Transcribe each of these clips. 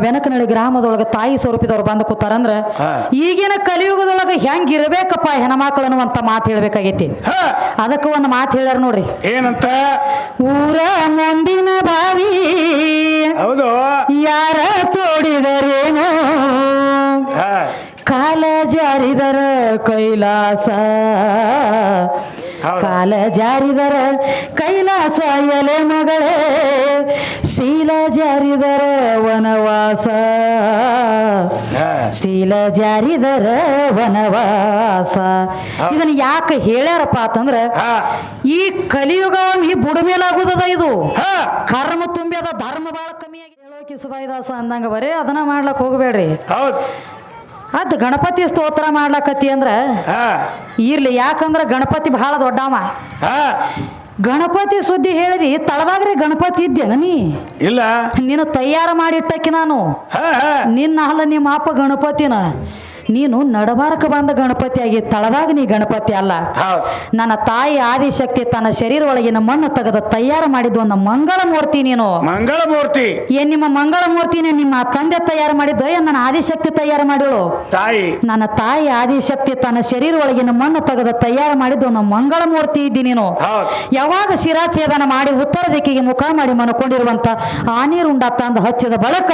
ಬೆನಕನಹಳ್ಳಿ ಗ್ರಾಮದೊಳಗೆ ತಾಯಿ ಸ್ವರೂಪಿದವ್ರು ಬಂದು ಕೂತಾರಂದ್ರ ಈಗಿನ ಕಲಿಯುಗದೊಳಗೆ ಹೆಂಗ್ ಇರ್ಬೇಕಪ್ಪ ಹೆಣ್ಮಕ್ಳು ಅನ್ನುವಂತ ಮಾತು ಹೇಳ್ಬೇಕಾಗೈತಿ. ಅದಕ್ಕೆ ಒಂದು ಮಾತು ಹೇಳ್ಯಾರ ನೋಡ್ರಿ. ಏನಂತ? ಊರ ಮುಂದಿನ ಬಾವಿ ಹೌದು. ಯಾರ ತೋಡಿದರೇನು? ಕಾಲ ಜಾರಿದರ ಕೈಲಾಸ. ಕಾಲ ಜಾರಿದರ ಕೈಲಾಸ ಎಲೆ ಮಗಳೇ. ಶೀಲ ಜಾರಿದರ ವನವಾಸ. ಶೀಲ ಜಾರಿದರ ವನವಾಸ. ಇದನ್ನ ಯಾಕೆ ಹೇಳ್ಯಾರಪ್ಪ ಅಂತಂದ್ರ ಈ ಕಲಿಯುಗ ಈ ಬುಡಮೇಲಾಗುದದ ಇದು. ಕರ್ಮ ಅದ ಧರ್ಮ ಬಹಳ ಕಮ್ಮಿಯಾಗಿ ಹೇಳೋ ಕಿಸಬಾಯಿದಾಸ ಅಂದಂಗ ಬರೀ ಅದನ್ನ ಮಾಡ್ಲಕ್ ಹೋಗಬೇಡ್ರಿ. ಅದ್ ಗಣಪತಿ ಸ್ತೋತ್ರ ಮಾಡ್ಲಕತ್ತಿ ಅಂದ್ರ ಇರ್ಲಿ ಯಾಕಂದ್ರ ಗಣಪತಿ ಬಹಳ ದೊಡ್ಡವ. ಹ. ಗಣಪತಿ ಸುದ್ದಿ ಹೇಳಿದಿ ತಳದಾಗ್ರಿ ಗಣಪತಿ ಇದ್ದೇನ ನೀ? ಇಲ್ಲ. ನೀನು ತಯಾರು ಮಾಡಿಟ್ಟಕ್ಕೆ ನಾನು. ನಿನ್ನ ಅಲ್ಲ ನಿಮ್ಮ ಅಪ್ಪ ಗಣಪತಿನ. ನೀನು ನಡಬಾರಕ ಬಂದ ಗಣಪತಿ ಆಗಿ ತಳದಾಗ ನೀ ಗಣಪತಿ ಅಲ್ಲ. ನನ್ನ ತಾಯಿ ಆದಿಶಕ್ತಿ ತನ್ನ ಶರೀರ ಒಳಗಿನ ಮಣ್ಣು ತೆಗೆದ ತಯಾರು ಮಾಡಿದ ಒಂದು ಮಂಗಳ ಮೂರ್ತಿ ನೀನು. ಮಂಗಳ ಮೂರ್ತಿ. ಏನ್ ನಿಮ್ಮ ಮಂಗಳ ಮೂರ್ತಿನೇ ನಿಮ್ಮ ತಂದೆ ತಯಾರು ಮಾಡಿದ್ದು? ಏನ್ ನನ್ನ ಆದಿಶಕ್ತಿ ತಯಾರು ಮಾಡಿಳು ತಾಯಿ. ನನ್ನ ತಾಯಿ ಆದಿಶಕ್ತಿ ತನ್ನ ಶರೀರ ಒಳಗಿನ ಮಣ್ಣು ತೆಗೆದ ತಯಾರು ಮಾಡಿದ್ದು ಒಂದು ಮಂಗಳ ಮೂರ್ತಿ ಇದ್ದಿ ನೀನು. ಯಾವಾಗ ಶಿರಾಛೇದನ ಮಾಡಿ ಉತ್ತರ ದಿಕ್ಕಿಗೆ ಮುಖ ಮಾಡಿ ಮನಕೊಂಡಿರುವಂತ ಆನೀರುಂಡ ತಂದು ಹಚ್ಚಿದ ಬಳಕ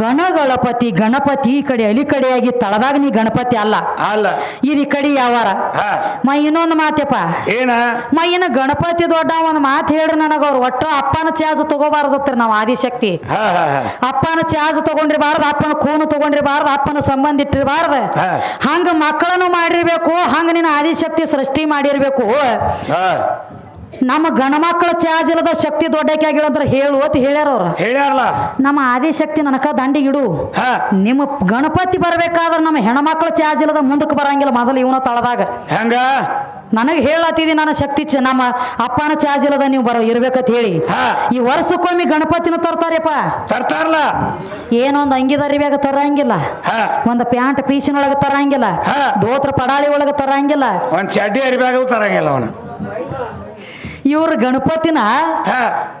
ಗಣಗಳಪತಿ ಗಣಪತಿ ಈ ಕಡೆ ಅಲಿ ಕಡೆಯಾಗಿ ತಳದಾಗ ನೀ ಗಣಪತಿ ಅಲ್ಲ. ಅಲ್ಲ. ಇದು ಕಡೆ ಯಾವಾರ. ಹ. ಮ ಇನ್ನೊಂದು ಮಾತ್ಯಪ್ಪ. ಏನ? ಮ ಇನ್ನು ಗಣಪತಿ ದೊಡ್ಡ ಒಂದು ಮಾತು ಹೇಳ್ರಿ ನನಗ ಅವ್ರು. ಒಟ್ಟು ಅಪ್ಪನ ಚಾರ್ಜ್ ತಗೋಬಾರ್ದತ್ರಿ ನಾವು ಆದಿಶಕ್ತಿ. ಹಾ ಹಾ ಹ. ಅಪ್ಪನ ಚಾರ್ಜ್ ತಗೊಂಡಿರಬಾರ್ದು ಅಪ್ಪನ ಕೂನು ತಗೊಂಡಿರಬಾರ್ದು ಅಪ್ಪನ ಸಂಬಂಧ ಇಟ್ಟಿರಬಾರ್ದು. ಹಂಗ ಮಕ್ಕಳನ್ನು ಮಾಡಿರ್ಬೇಕು ಹಂಗ ನಿನ್ನ ಆದಿಶಕ್ತಿ ಸೃಷ್ಟಿ ಮಾಡಿರ್ಬೇಕು. ಹ. ನಮ್ಮ ಗಣಮಕ್ಕಳ ಚಾರ್ಜ್ ಇಲ್ಲದ ಶಕ್ತಿ ದೊಡ್ಡಕ್ಕೆ ಅಂದ್ರೆ ಹೇಳು ಅಂತ ಹೇಳ್ಯಾರ ಅವ್ರ. ಹೇಳ್ಯಾರಲ್ಲ? ನಮ್ಮ ಆದಿಶಕ್ತಿ ನನಕ ದಂಡಿಗಿಡು. ಹಾ. ನಿಮ್ಮ ಗಣಪತಿ ಬರ್ಬೇಕಾದ್ರೆ ನಮ್ಮ ಹೆಣ್ಮಕ್ಳ ಚಾರ್ಜ್ ಇಲ್ಲದ ಮುಂದಕ್ಕೆ ಬರಂಗಿಲ್ಲ ಮೊದಲು ಇವನ ತಳದಾಗ. ಹೆಂಗ? ನನಗೆ ಹೇಳತ್ತಿದಿ ನನ್ನ ಶಕ್ತಿ ಚ- ನಮ್ಮ ಅಪ್ಪನ ಚಾರ್ಜ್ ಇಲ್ಲದ ನೀವು ಬರೋ ಇರ್ಬೇಕಂತ ಹೇಳಿ. ಹಾ. ಈ ವರ್ಷಕ್ಕೊಮ್ಮೆ ಗಣಪತಿನ ತರ್ತಾರಪ್ಪ. ತರ್ತಾರಲ್ಲ? ಏನೊಂದು ಅಂಗಿದರಿವ್ಯಾಗ ತರಂಗಿಲ್ಲ. ಹಾ. ಒಂದು ಪ್ಯಾಂಟ್ ಪೀಸಿನೊಳಗೆ ತರಂಗಿಲ್ಲ. ಹಾ. ದೋತ್ರ ಪಡಾಳಿ ಒಳಗೆ ತರಂಗಿಲ್ಲ. ಒಂದ್ ಚಡ್ಡಿ ಅರಿಬ್ಯಾಗ ತರಂಗಿಲ್ಲ ಅವನು. ಇವ್ರ ಗಣಪತಿನ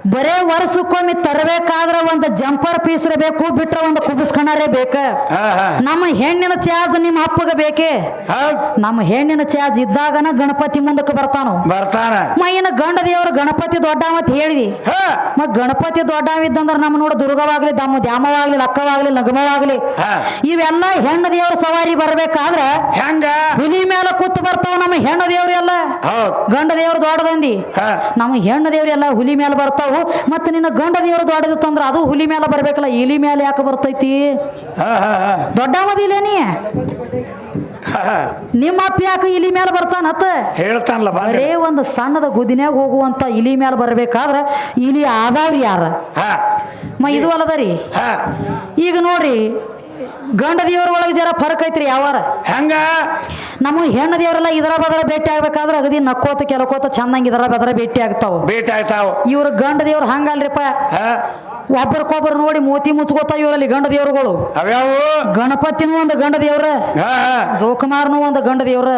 ಬರೇ ವರ್ಷಕ್ಕೊಮ್ಮೆ ತರಬೇಕಾದ್ರ ಒಂದು ಜಂಪರ್ ಪೀಸ್ ಬೇಕು ಬಿಟ್ರೆ ಒಂದು ಕುಬಸ್ಕಣರೇ ಬೇಕ. ನಮ್ಮ ಹೆಣ್ಣಿನ ಚಾಜ್ ನಿಮ್ಮ ಅಪ್ಪಗ ಬೇಕೇ? ನಮ್ಮ ಹೆಣ್ಣಿನ ಚಾಜ್ ಇದ್ದಾಗನ ಗಣಪತಿ ಮುಂದಕ್ಕೆ ಬರ್ತಾನು? ಬರ್ತಾನ. ಮೈನ ಗಂಡ ದೇವ್ರ ಗಣಪತಿ ದೊಡ್ಡವ ಅಂತ ಹೇಳಿದಿ. ಹ. ಮ ಗಣಪತಿ ದೊಡ್ಡವ ಇದ್ದಂದ್ರೆ ನಮ್ಮ ನೋಡ ದುರ್ಗವಾಗ್ಲಿ ದಮ್ಮ ದ್ಯಾಮವಾಗ್ಲಿ ಲಕ್ಕವಾಗ್ಲಿ ನಗಮವಾಗ್ಲಿ ಇವೆಲ್ಲ ಹೆಣ್ಣು ದೇವ್ರ ಸವಾರಿ ಬರ್ಬೇಕಾದ್ರೆ ಹೆಂಗ? ಹುಲಿ ಮೇಲೆ ಕೂತ್ ಬರ್ತಾವ ನಮ್ಮ ಹೆಣ್ಣು ದೇವ್ರು ಎಲ್ಲ. ಗಂಡ ದೇವ್ರ ದೊಡ್ಡದಂದಿ. ನಮ್ಮ ಹೆಣ್ಣು ದೇವರೆಲ್ಲ ಹುಲಿ ಮೇಲೆ ಬರ್ತಾವು ಮತ್ತೆ ನಿನ್ನ ಗಂಡ ದೇವರು ದೊಡ್ಡದಿತ್ತಂದ್ರೆ ಅದು ಹುಲಿ ಮೇಲೆ ಬರ್ಬೇಕಲ್ಲ ಇಲಿ ಮೇಲೆ ಯಾಕೆ ಬರ್ತೈತಿ? ದೊಡ್ಡವದಿಲ್ಲ ನೀ. ನಿಮ್ಮ ಅಪ್ಪ ಯಾಕೆ ಇಲಿ ಮೇಲೆ ಬರ್ತಾನ ಹೇಳ್ತಾನಲ್ಲ ಬರೇ ಒಂದು ಸಣ್ಣದ ಗುದಿನ್ಯಾಗ ಹೋಗುವಂತ ಇಲಿ ಮೇಲೆ ಬರ್ಬೇಕಾದ್ರ ಇಲಿ ಆದಾವ್ರಿ ಯಾರ? ಮ ಇದು ಅಲ್ಲದ ರೀ? ಈಗ ನೋಡ್ರಿ ಗಂಡ ದೇವ್ರ ಒಳಗೆ ಜರ ಫರಕ್ ಐತ್ರಿ ಯಾವಾರ? ಹೆಂಗ? ನಮ್ಮ ಹೆಣ್ಣು ದೇವರೆಲ್ಲ ಇದರ ಬದರ ಭೇಟಿ ಆಗ್ಬೇಕಾದ್ರೆ ಅಗದಿ ನಕ್ಕೋತ ಕೆಲಕೋತ ಚೆನ್ನಾಗಿ ಇದರ ಬದರ ಭೇಟಿ ಆಗ್ತಾವ. ಭೇಟಿ ಆಗ್ತಾವ. ಇವ್ರ ಗಂಡ ದೇವ್ರ ಹಂಗಲ್ರಿಪ್ಪ ಒಬ್ಬರಿಗೊಬ್ಬರು ನೋಡಿ ಮೋತಿ ಮುಚ್ಕೋತಾ ಇವರಲ್ಲಿ ಗಂಡ ದೇವ್ರುಗಳು. ಅವ್ಯಾವು? ಗಣಪತಿನೂ ಒಂದು ಗಂಡ ದೇವ್ರ. ಜೋಕುಮಾರ್ನು ಒಂದು ಗಂಡ ದೇವ್ರ.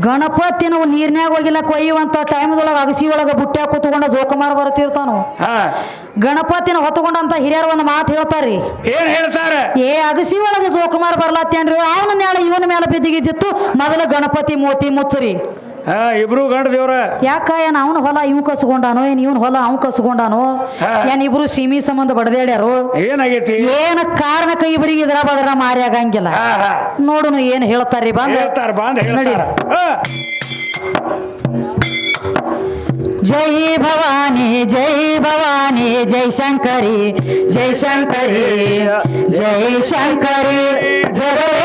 ಗಣಪತಿ ನಾವು ನೀರ್ನ್ಯಾಗ ಹೋಗಿಲ್ಲ ಕೊಯ್ಯುವಂತ ಟೈಮ್ದೊಳಗ ಅಗಸಿ ಒಳಗ ಬುಟ್ಟ್ಯಾಗ ಕೂತ್ಕೊಂಡ ಜೋಕುಮಾರ್ ಬರ್ತಿರ್ತಾನು. ಹ. ಗಣಪತಿನ ಹೊತ್ತುಕೊಂಡಂತ ಹಿರಿಯರು ಒಂದು ಮಾತು ಹೇಳ್ತಾರ್ರಿ. ಏನ್ ಹೇಳ್ತಾರ? ಏ ಅಗಸಿ ಒಳಗ ಜೋಕುಮಾರ್ ಬರ್ಲತ್ತೇನ್ರಿ ಅವನ ಮೇಲೆ ಇವನ ಮೇಲೆ ಬಿದ್ದಿಗಿದ್ದಿತ್ತು. ಮೊದಲ ಗಣಪತಿ ಮೋತಿ ಮುಚ್ಚರಿ. ಹ ಇಬ್ರು ಗಂಡ ದೇವ್ರ ಯಾಕ ಏನ್ ಅವನ ಹೊಲ ಇವ್ ಕಸ್ಕೊಂಡಾನೋ ಏನ್ ಇವನ್ ಹೊಲ ಅವ್ ಕಸ್ಕೊಂಡಾನೋ? ಏನ್ ಇಬ್ರು ಸೀಮಿ ಸಂಬಂಧ ಬಡದೇಡ್ಯಾರು ಏನಾಗೈತಿ? ಏನ ಕಾರಣಕ್ಕ ಇಬ್ಬರಿಗೆ ಇದ್ರ ಬದ್ರ ಮಾರಿ ಆಗಂಗಿಲ್ಲ. ನೋಡುನು ಏನ್ ಹೇಳ್ತಾರ್ರಿ ಬಂದ? ಹೇಳ್ತಾರ ಬಂದ್ ಹೇಳ್ತಾರ. ಜೈ ಭವಾನಿ ಜೈ ಭವಾನಿ ಜೈ ಶಂಕರಿ ಜೈ ಶಂಕರಿ ಜೈ ಶಂಕರಿ ಜಗವೇ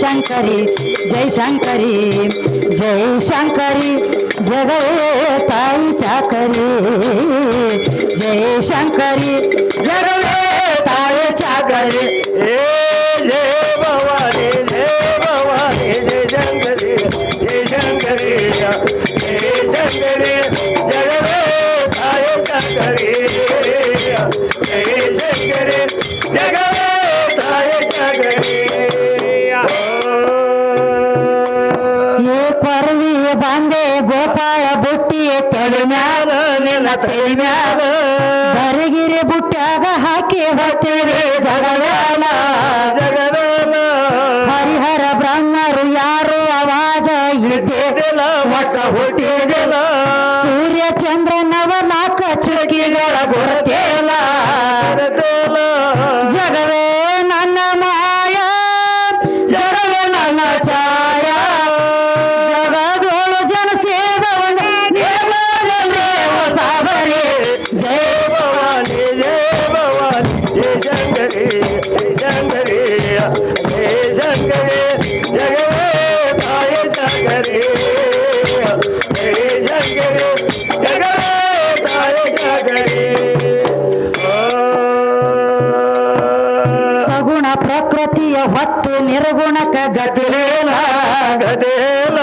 ಭವಾನಿ ಜೈ ಶಂಕರಿ ಜೈ ಶಂಕರಿ ಜೈ ಶಂಕರಿ ಜಗವೇ ತಾಯಿ ಚಾಕರಿ ಜೈ ಮ್ಯಾಲ ಬರಗಿರಿ ಬುಟ್ಟ್ಯಾಗ ಹಾಕಿ ಹೊತ್ತೇವೆ. ಪ್ರಕೃತಿಯ ಹೊತ್ತು ನಿರ್ಗುಣಕ ಗತಿರೇಲ ಗದೇಲ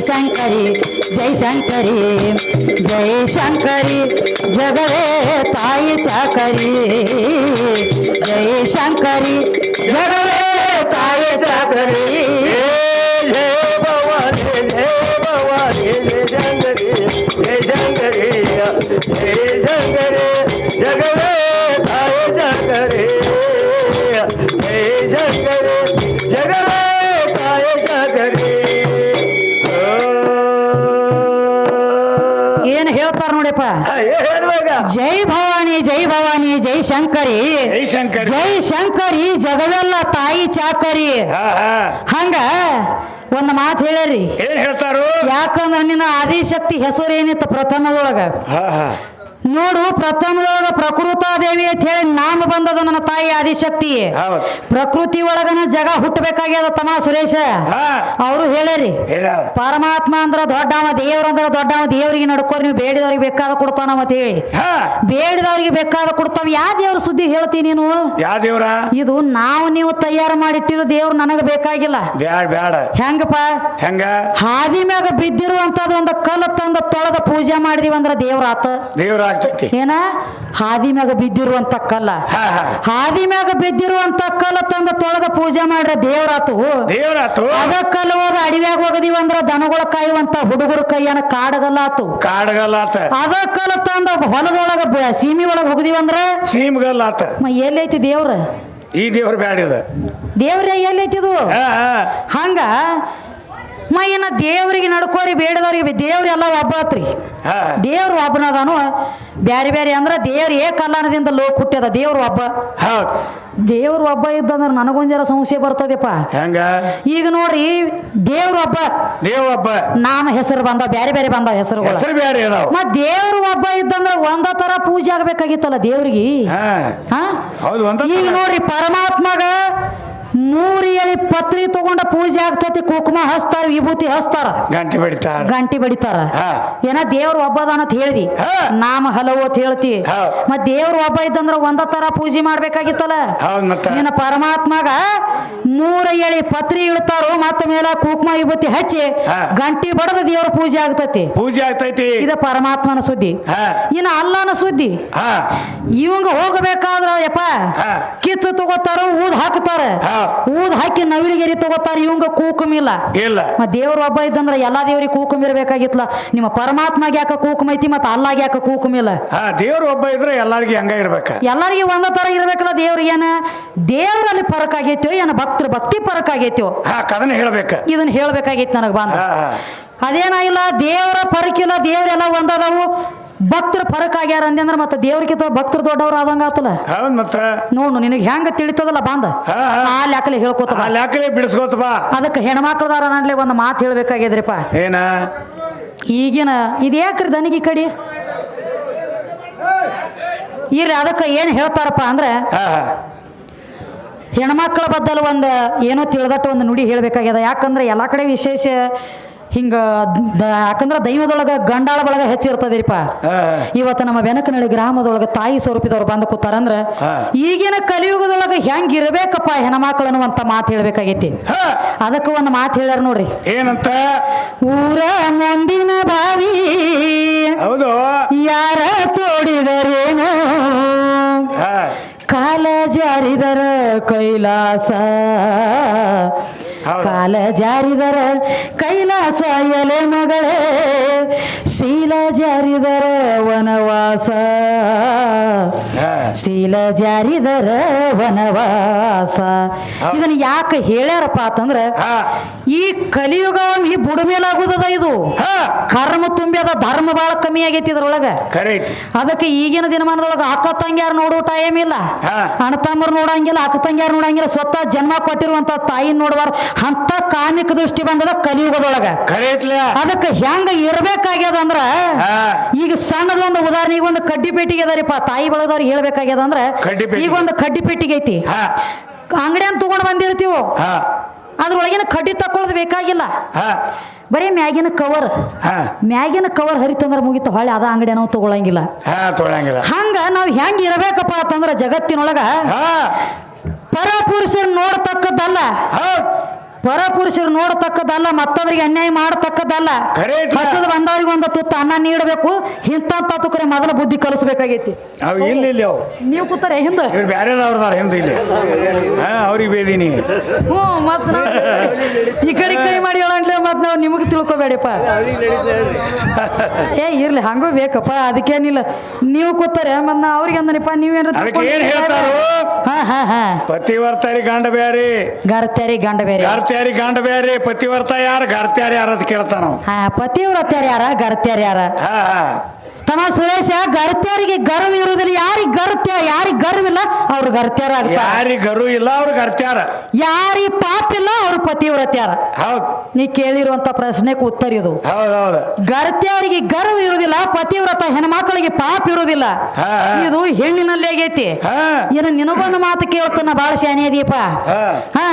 ಭವಾನಿ ಜೈ ಶಂಕರಿ ಜೈ ಶಂಕರಿ ಜೈ ಶಂಕರಿ ಜಗವೇ ತಾಯಿ ಚಾಕರಿ ಜೈ ಶಂಕರಿ ಜಗವೇ ತಾಯಿ ಚಾಕರಿ ಜಗವೇ ತಾಯ ಜಗರೇ ಜಯ ಜಗರೇ ಜಗವೇ ನೋಡಿಪ್ಪ ಜೈ ಭವಾನಿ ಜೈ ಭವಾನಿ ಜೈ ಶಂಕರಿ. ಜೈ ಶಂಕರ್. ಜೈ ಶಂಕರಿ ಜಗವೆಲ್ಲ ತಾಯಿ ಚಾಕರಿ. ಹಂಗ ಒಂದು ಮಾತು ಹೇಳ್ರಿ. ಏನ್ ಹೇಳ್ತಾರು? ಯಾಕಂದ್ರ ನಿನ್ನ ಆದಿಶಕ್ತಿ ಹೆಸರು ಏನಿತ್ತು ಪ್ರಥಮದೊಳಗ ನೋಡು ಪ್ರಥಮದೊಳಗ ಪ್ರಕೃತಾದೇವಿ ಅಂತ ಹೇಳಿ ನಾಮ ಬಂದದ ನನ್ನ ತಾಯಿ ಆದಿಶಕ್ತಿ. ಪ್ರಕೃತಿ ಒಳಗನ ಜಗ ಹುಟ್ಟಬೇಕಾಗ್ಯದ ತಮ್ಮ ಸುರೇಶ. ಅವರು ಹೇಳರಿ ಪರಮಾತ್ಮ ಅಂದ್ರ ದೊಡ್ಡವ ದೇವ್ರ ಅಂದ್ರ ದೊಡ್ಡವ ದೇವರಿಗೆ ನಡ್ಕೋರಿ ನೀವು ಬೇಡಿದವ್ರಿಗೆ ಬೇಕಾದ ಕೊಡ್ತಾನ ಅಂತ ಹೇಳಿ. ಬೇಡಿದವ್ರಿಗೆ ಬೇಕಾದ ಕೊಡ್ತಾವ ಯಾವ ದೇವ್ರ ಸುದ್ದಿ ಹೇಳ್ತೀನಿ ನೀನು? ಯಾವ ದೇವ್ರ? ಇದು ನಾವು ನೀವು ತಯಾರು ಮಾಡಿಟ್ಟಿರೋ ದೇವ್ರು ನನಗೆ ಬೇಕಾಗಿಲ್ಲ. ಹೆಂಗಪ್ಪ? ಹೆಂಗ? ಹಾದಿ ಮ್ಯಾಗ ಬಿದ್ದಿರುವಂತದ್ದು ಒಂದು ಕಲ್ಲು ತಂದ ತೊಳೆದ ಪೂಜೆ ಮಾಡಿದೀವಂದ್ರ ದೇವ್ರ ಆತ ದೇವ್ರ ಆಗ್ತೈತಿ. ಏನ? ಹಾದಿ ಮ್ಯಾಗ ಬಿದ್ದಿರುವಂತ ಕಲ್ಲ. ಹಾ ಹಾ. ಹಾದಿ ಮ್ಯಾಗ ಬಿದ್ದಿರುವಂತ ಕಲ್ಲ ತಂದ ತೊಳೆದ ಪೂಜೆ ಮಾಡ್ರ ದೇವ್ರಾತು. ದೇವ್ರಾತು. ಅದ ಕಲ್ಲು ಹೋದ ಅಡಿವ್ಯಾಗ ಹೋಗದಿವ ಅಂದ್ರ ದನಗಳ ಕಾಯುವಂತ ಹುಡುಗರ ಕೈಯನ ಕಾಡಗಲ್ಲ ಆತು ಕಾಡಗಲ್ಲ ಆತ ಅದ ಕಲ್ಲ ತಂದ ಹೊಲದೊಳಗ ಬ- ಸೀಮಿ ಒಳಗ ಹೋಗದಿವ ಅಂದ್ರ? ಸೀಮ್ಗಲ್ಲ ಎಲ್ಲೈತಿ ದೇವ್ರ? ಈ ದೇವ್ರ ಬ್ಯಾಡಿದ ದೇವ್ರ ಎಲ್ಲೈತಿದು ಹಂಗ ಮ ದೇವರಿಗೆ ನಡ್ಕೋರಿ ಬೇಡದವ್ರಿಗೆ ದೇವ್ರಿ ಎಲ್ಲ ಒಬ್ಬ ಆತ್ರಿ ದೇವ್ರ ಒಬ್ಬನದಾನು. ಬ್ಯಾರೆ ಬ್ಯಾರೆ ಅಂದ್ರ ದೇವ್ರ ಕಲ್ಯಾಣದಿಂದ ಲೋಕ ಹುಟ್ಟ್ಯದ ದೇವ್ರು ಒಬ್ಬ. ದೇವ್ರ ಒಬ್ಬ ಇದ್ದಂದ್ರ ನನಗೊಂಜರ ಸಮಸ್ಯೆ ಸಂಶಯ ಬರ್ತದಪ್ಪ. ಹೆಂಗ? ಈಗ ನೋಡ್ರಿ ದೇವ್ರು ಒಬ್ಬ. ದೇವ್ ಒಬ್ಬ. ನಾಮ ಹೆಸರು ಬಂದಾವ ಬ್ಯಾರೆ ಬ್ಯಾರೆ ಬಂದ ಹೆಸರುಗಳು. ಹೆಸರು ಮತ್ ದೇವ್ರು ಒಬ್ಬ ಇದ್ದಂದ್ರ ಒಂದ ತರ ಪೂಜೆ ಆಗ್ಬೇಕಾಗಿತ್ತಲ್ಲ ದೇವ್ರಿಗೆ? ಹಾ. ಹಾ? ಹೌದು ಒಂದ ಈಗ ನೋಡ್ರಿ ಪರಮಾತ್ಮಗ ಮೂರು ಎಳಿ ಪತ್ರಿ ತಗೊಂಡ ಪೂಜೆ ಆಗ್ತೈತಿ ಕುಕುಮ ಹಸ್ತಾರ ವಿಭೂತಿ ಹಸ್ತಾರ ಗಂಟೆ ಬಡಿತಾರ. ಗಂಟಿ ಬಡಿತಾರ. ಏನ ದೇವ್ರ ಒಬ್ಬದಾನ ಅಂತ ಹೇಳ್ದಿ. ನಾಮ ಹಲವು ಅಂತ ಹೇಳ್ತಿ. ಮತ್ ದೇವ್ರ ಒಬ್ಬ ಇದ್ದಂದ್ರ ಒಂದ ತರ ಪೂಜೆ ಮಾಡ್ಬೇಕಾಗಿತ್ತಲ್ಲ? ನಿನ್ನ ಪರಮಾತ್ಮಗ ಮೂರ ಎಳಿ ಪತ್ರಿ ಇಳ್ತಾರೋ ಮತ್ತ ಮೇಲ ಕುಕುಮ ವಿಭೂತಿ ಹಚ್ಚಿ. ಗಂಟಿ ಬಡದ ದೇವ್ರ ಪೂಜೆ ಆಗ್ತೈತಿ. ಪೂಜೆ ಆಗ್ತೈತಿ. ಇದ ಪರಮಾತ್ಮನ ಸುದ್ದಿ. ಇನ್ನ ಅಲ್ಲನ ಸುದ್ದಿ. ಇವಂಗ ಹೋಗಬೇಕಾದ್ರ ಯಪ್ಪ ಕಿಚ್ಚ ತಗೋತಾರ ಊದ್ ಹಾಕ್ತಾರ. ಊದ್ ಹಾಕಿ ನವಿಲಿಗೆರಿ ತಗೋತಾರ ಇವಂಗ ಕೂಕುಮ್ ಇಲ್ಲ. ಇಲ್ಲ. ಮತ್ ದೇವ್ರ ಒಬ್ಬ ಇದ್ದಂದ್ರ ಎಲ್ಲಾ ದೇವ್ರಿಗೆ ಕೂಕುಮ್ ಇರ್ಬೇಕಾಗಿತ್ಲ ನಿಮ್ಮ ಪರಮಾತ್ಮಾಗ ಯಾಕ ಕೂಕುಮ್ ಐತಿ ಮತ್ತ ಅಲ್ಲಾಗ ಯಾಕ ಕೂಕುಮ್ ಇಲ್ಲ? ದೇವ್ರ ಒಬ್ಬ ಇದ್ರೆ ಎಲ್ಲಾರ್ಗಿ ಹಂಗ ಇರ್ಬೇಕ. ಎಲ್ಲರಿಗೆ ಒಂದ ತರ ಇರ್ಬೇಕಲ್ಲ ದೇವ್ರಿಗೆ ಏನ? ದೇವ್ರಲ್ಲಿ ಫರಕ್ ಆಗೈತೋ ಏನ ಭಕ್ತರ ಭಕ್ತಿ ಫರಕ್ ಆಗೈತೋ? ಹಾ ಕದನ ಹೇಳ್ಬೇಕ. ಇದನ್ನ ಹೇಳ್ಬೇಕಾಗಿತ್ತು ನನಗ ಬಂದ. ಅದೇನ ಇಲ್ಲ ಅದೇನಾಗಿಲ್ಲ ದೇವರ ಪರಕಿಲ್ಲ ದೇವ್ರೆಲ್ಲ ಒಂದದಾವು. ಭಕ್ತರು ಫರಕ್ ಆಗ್ಯಾರ ಅಂದ್ರ ಮತ್ತೆ ದೇವ್ರಿಗಿಂತ ಭಕ್ತರು ದೊಡ್ಡವ್ರ ಆದಂಗ ಆತಲ್ಲ? ಹೌದ್ ಮತ್ತ. ನೋಡು ನಿನಗೆ ಹೆಂಗ ತಿಳಿತದಲ್ಲ ಬಂದ. ಆ ಲೆಕ್ಕಲೆ ಹೇಳ್ಕೊತ. ಆ ಲೆಕ್ಕಲೆ ಬಿಡಿಸ್ಕೋತ ಬಾ. ಅದಕ್ಕೆ ಹೆಣ್ಮಕ್ಳದಾರ ನಡ್ಲೆ ಒಂದು ಮಾತು ಹೇಳ್ಬೇಕಾಗ್ಯದ್ರಿಪ್ಪ. ಏನ? ಈಗಿನ ಇದು ಯಾಕ್ರಿ ದನಿಗೆ ಕಡಿ? ಇರ್ಲಿ ಅದಕ್ಕೆ ಏನು ಹೇಳ್ತಾರಪ್ಪ ಅಂದ್ರೆ ಹೆಣ್ಮಕ್ಳ ಬದ್ದಲು ಒಂದು ಏನೋ ತಿಳಿದಟ್ಟು ಒಂದು ನುಡಿ ಹೇಳಬೇಕಾಗ್ಯದ. ಯಾಕಂದ್ರೆ ಎಲ್ಲ ಕಡೆ ವಿಶೇಷ ಹಿಂಗ ಯಾಕಂದ್ರೆ ದೈವದೊಳಗ ಗಂಡಾಳ ಬಳಗ ಹೆಚ್ಚಿರ್ತದಿರಿಪ್ಪ. ಇವತ್ತು ನಮ್ಮ ಬೆನಕನಳ್ಳಿ ಗ್ರಾಮದೊಳಗ ತಾಯಿ ಸ್ವರೂಪಿದವ್ರು ಬಂದು ಕೂತಾರಂದ್ರ ಈಗಿನ ಕಲಿಯುಗದೊಳಗ ಹೆಂಗ್ ಇರ್ಬೇಕಪ್ಪ ಹೆಣ್ಮಕ್ಳು ಅನ್ನುವಂತ ಮಾತು ಹೇಳ್ಬೇಕಾಗೈತಿ. ಅದಕ್ಕೆ ಒಂದು ಮಾತು ಹೇಳ್ಯಾರ ನೋಡ್ರಿ. ಏನಂತ? ಊರ ಮುಂದಿನ ಬಾವಿ ಹೌದು. ಯಾರ ತೋಡಿದರೇನು? ಕಾಲ ಜಾರಿದರ ಕೈಲಾಸ. ಜಾರಿದರ ಕೈಲಾಸ ಎಲೆ ಮಗಳೇ ಶೀಲ ಜಾರಿದರ ವನವಾಸ. ಶೀಲ ಜಾರಿದರ ವನವಾಸ. ಇದನ್ನ ಯಾಕೆ ಹೇಳ್ಯಾರಪ್ಪ ಅಂತಂದ್ರ ಈ ಕಲಿಯುಗ ಈ ಬುಡಮೇಲಾಗುದದ ಇದು. ಕರ್ಮ ಕರ್ಮ ಅದ ಧರ್ಮ ಬಹಳ ಕಮ್ಮಿ ಆಗೈತಿ ಇದ್ರೊಳಗ. ಅದಕ್ಕೆ ಈಗಿನ ದಿನಮಾನದೊಳಗ ಅಕ್ಕ ತಂಗ್ಯಾರು ನೋಡೋ ಟೈಮ್ ಇಲ್ಲ. ಹಾ. ಅಣ್ಣ ತಮ್ಮರು ನೋಡಂಗಿಲ್ಲ ಅಕ್ಕ ತಂಗ್ಯಾರು ನೋಡಂಗಿಲ್ಲ ಸ್ವತಃ ಜನ್ಮ ಕೊಟ್ಟಿರುವಂತ ತಾಯಿ ನೋಡುವಾರ ಅಂತ ಕಾಮಿಕ ದೃಷ್ಟಿ ಬಂದದ ಕಲಿಯುಗದೊಳಗ. ಅದಕ್ಕೆ ಹೆಂಗ ಇರ್ಬೇಕಾಗ್ಯದ ಅಂದ್ರ. ಈಗ ಸಣ್ಣದ ಒಂದು ಉದಾಹರಣೆಗೆ ಒಂದು ಕಡ್ಡಿ ಪೇಟಿಗೆ ಅದಾರಿಪ್ಪ ತಾಯಿ ಬಳಗದವ್ರಿಗೆ ಹೇಳ್ಬೇಕಾಗ್ಯದ ಅಂದ್ರೆ ಈಗ ಒಂದು ಕಡ್ಡಿ ಪೇಟಿಗೆ ಐತಿ. ಹಾ. ಅಂಗಡಿ ಅಂತ ತಗೊಂಡ್ ಬಂದಿರ್ತೀವೋ? ಅದ್ರೊಳಗಿನ ಕಡ್ಡಿ ತಕೊಳ್ಳೋದು ಬೇಕಾಗಿಲ್ಲ. ಹಾ. ಬರೀ ಮ್ಯಾಗಿನ ಕವರ್ ಹಾ. ಮ್ಯಾಗಿನ ಕವರ್ ಹರಿತಂದ್ರೆ ಮುಗಿತು ಹೊಳೆ ಅದ ಅಂಗಡಿ ನಾವು ತಗೊಳಂಗಿಲ್ಲ. ಹಂಗ ನಾವು ಹೆಂಗ್ ಇರಬೇಕಪ್ಪ ಅಂತಂದ್ರ ಜಗತ್ತಿನೊಳಗ ಪರಪುರುಷರು ನೋಡ್ತಕ್ಕದ್ದಲ್ಲ. ಪರಪುರುಷರು ನೋಡತಕ್ಕದಲ್ಲ ಮತ್ತೊಬ್ಬರಿಗೆ ಅನ್ಯಾಯ ಮಾಡತಕ್ಕದಲ್ಲ. ಹಸದ ಬಂದವ್ರಿಗೆ ಒಂದು ತುತ್ತ ಅನ್ನ ನೀಡಬೇಕು ಇಂಥ ತುಕರೆ ಮೊದಲ ಬುದ್ಧಿ ಕಲಿಸ್ಬೇಕಾಗೈತಿ. ನೀವು ಕೂತಾರೆ ಹಿಂದೆ. ಬೇರೆ ಹಿಂದೆ ಇಲ್ಲಿ. ಅವ್ರಿಗೆ ಬೇದೀನಿ. ಹ್ಞೂ ಮತ್ ಈ ಕಡೆ ಕೈ ಮಾಡಿ ಹೇಳಂಡ್ಲೆ ಮತ್ ನಾವು ನಿಮಗೆ ತಿಳ್ಕೊಬೇಡಿಪ್ಪ. ಏ ಇರ್ಲಿ ಹಂಗೂ ಬೇಕಪ್ಪ ಅದಕ್ಕೇನಿಲ್ಲ. ನೀವು ಕೂತಾರೆ ಮತ್ ನಾ ಅವ್ರಿಗೆ ಅಂದನಪ್ಪ ನೀವೇನು? ಹಾ ಹಾ ಹಾ. ಪತಿವರ್ತಾರಿ ಗಂಡ ಬೇರೆ ಗರ್ತಾರಿ ಗಂಡ ಬೇರೆ ಗಾರ್ತ್ಯಾರಿ ಗಂಡ ಬೇರೆ ಪತಿವ್ರತ ಯಾರು ಗರ್ತ್ಯಾರ ಯಾರು ಅಂತ ಕೇಳ್ತಾನ ಅವ. ಹಾ ಪತಿವ್ರತ್ಯಾರ ಯಾರ ಗರ್ತ್ಯಾರ ಯಾರ ಹಾ ಹಾ ತಮ್ಮ ಸುರೇಶ ಗರ್ತ್ಯರಿಗೆ ಗರ್ವ ಇರುವುದಿಲ್ಲ. ಯಾರಿಗೆ ಗರ್ತ್ಯ ಯಾರಿಗೆ ಗರ್ವಿಲ್ಲ ಅವ್ರ ಗರ್ತ್ಯಾರ ಯಾರಿಗೆ ಗರ್ವ ಗರು ಇಲ್ಲ ಅವ್ರಿಗೆ ಅರ್ತ್ಯಾರ ಯಾರಿಗೆ ಪಾಪ ಇಲ್ಲ ಅವ್ರ ಪತಿವ್ರತ್ಯಾರ. ಹೌದು. ನೀ ಕೇಳಿರುವಂತ ಪ್ರಶ್ನೆಗೆ ಉತ್ತರ ಇದು. ಗರ್ತ್ಯರಿಗೆ ಹೌದು. ಗರ್ತ್ಯಾರಿಗೆ ಗರ್ವ ಇರುವುದಿಲ್ಲ ಪತಿವ್ರತ ಹೆಣ್ಮಕ್ಳಿಗೆ ಪಾಪ ಇರುವುದಿಲ್ಲ. ಹಾ, ಹಾ. ಇದು ಹೆಣ್ಣಿನಲ್ಲಿ ಆಗೈತಿ. ಹಾ. ಏನು ನಿನಗೊಂದು ಮಾತು ಕೇಳ್ತಾನ ಬಾಳ ಶಾನೆ ಅದೀಪ ಹಾ. ಹಾ.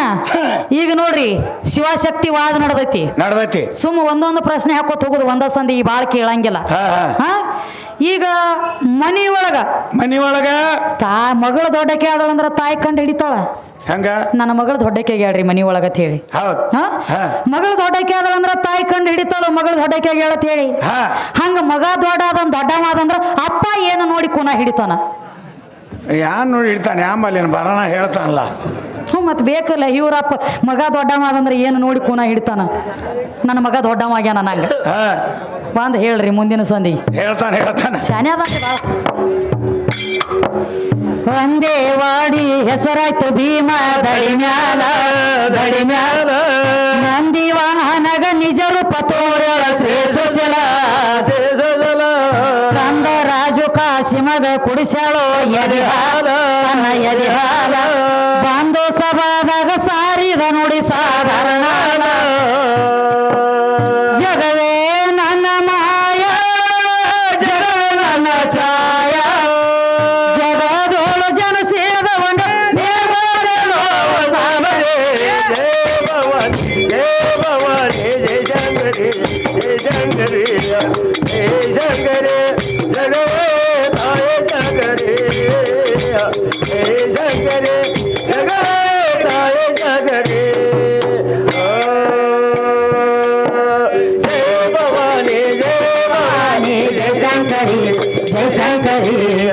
ಈಗ ನೋಡ್ರಿ ಶಿವಶಕ್ತಿ ವಾದ ನಡೆದೈತಿ. ನಡೆದೈತಿ. ಸುಮ್ಮ ಒಂದೊಂದು ಪ್ರಶ್ನೆ ಹಾಕೋತ ಹೋಗುದು ಒಂದ ಸಂದಿ ಬಾಳ ಕೇಳಂಗಿಲ್ಲ. ಹಾ ಹಾ. ಹಾ. ಈಗ ಮನಿ ಒಳಗ. ಮನಿ ಒಳಗ? ತಾ ಮಗಳು ದೊಡ್ಡಕ್ಕೆ ಆದಳಂದ್ರ ತಾಯಿ ಕಂಡು ಹಿಡಿತಾಳ. ಹಂಗ? ನನ್ನ ಮಗಳ ದೊಡ್ಡಕ್ಕೆ ಆಗ್ಯಾಳ್ರಿ ಮನಿ ಒಳಗ ಅಂತ ಹೇಳಿ. ಹೌದ್. ಹಾ? ಮಗಳು ದೊಡ್ಡಕ್ಕೆ ಆದಳಂದ್ರ ತಾಯಿ ಕಂಡು ಹಿಡಿತಾಳು ಮಗಳ ದೊಡ್ಡಕ್ಕೆ ಆಗ್ಯಾಳ ಅಂತ ಹೇಳಿ. ಹಾ. ಹಂಗ ಮಗ ದೊಡ್ಡ ಆದಂದ್ ದೊಡ್ಡವಾದಂದ್ರ ಅಪ್ಪ ಏನು ನೋಡಿ ಕುನ ಹಿಡಿತಾನ. ಯಾನ್ ನೋಡಿ ಇಡ್ತಾನೆ ಆಮೇಲೆ ಏನು ಬರೋಣ ಹೇಳ್ತಾನಲ್ಲ. ಹ್ಞೂ ಮತ್ತೆ ಬೇಕಲ್ಲ ಇವರಪ್ಪ. ಮಗ ದೊಡ್ಡವ ಆದಂದ್ರೆ ಏನು ನೋಡಿ ಕುನ ಹಿಡಿತಾನ. ನನ್ನ ಮಗ ದೊಡ್ಡವ ಆಗ್ಯಾನ ನಂಗೆ. ಹಾ. ಬಂದ್ ಹೇಳ್ರಿ ಮುಂದಿನ ಸಂದಿಗೆ ಹೇಳ್ತಾನೆ ಹೇಳ್ತಾನೆ. ಶಾನೆ ಅದ ಒಂದೇ ವಾಡಿ ಹೆಸರಾಯ್ತು ಭೀಮ ದಡಿ ಮ್ಯಾಲ ದಡಿ ಮ್ಯಾಲ. ನಂದಿ ವಾಹನಗ ನಿಜ ರೂಪ ತೋರಳ ಶ್ರೀ ಸುಶಲ ಕಂದ ರಾಜು ಕಾಶಿಮಗ ಕುಡಿಸ್ಯಾಳೋ ಎದಿ ಹಾಲ ತನ್ನ ಎದಿ ಹಾಲ. ಬಂದು हरे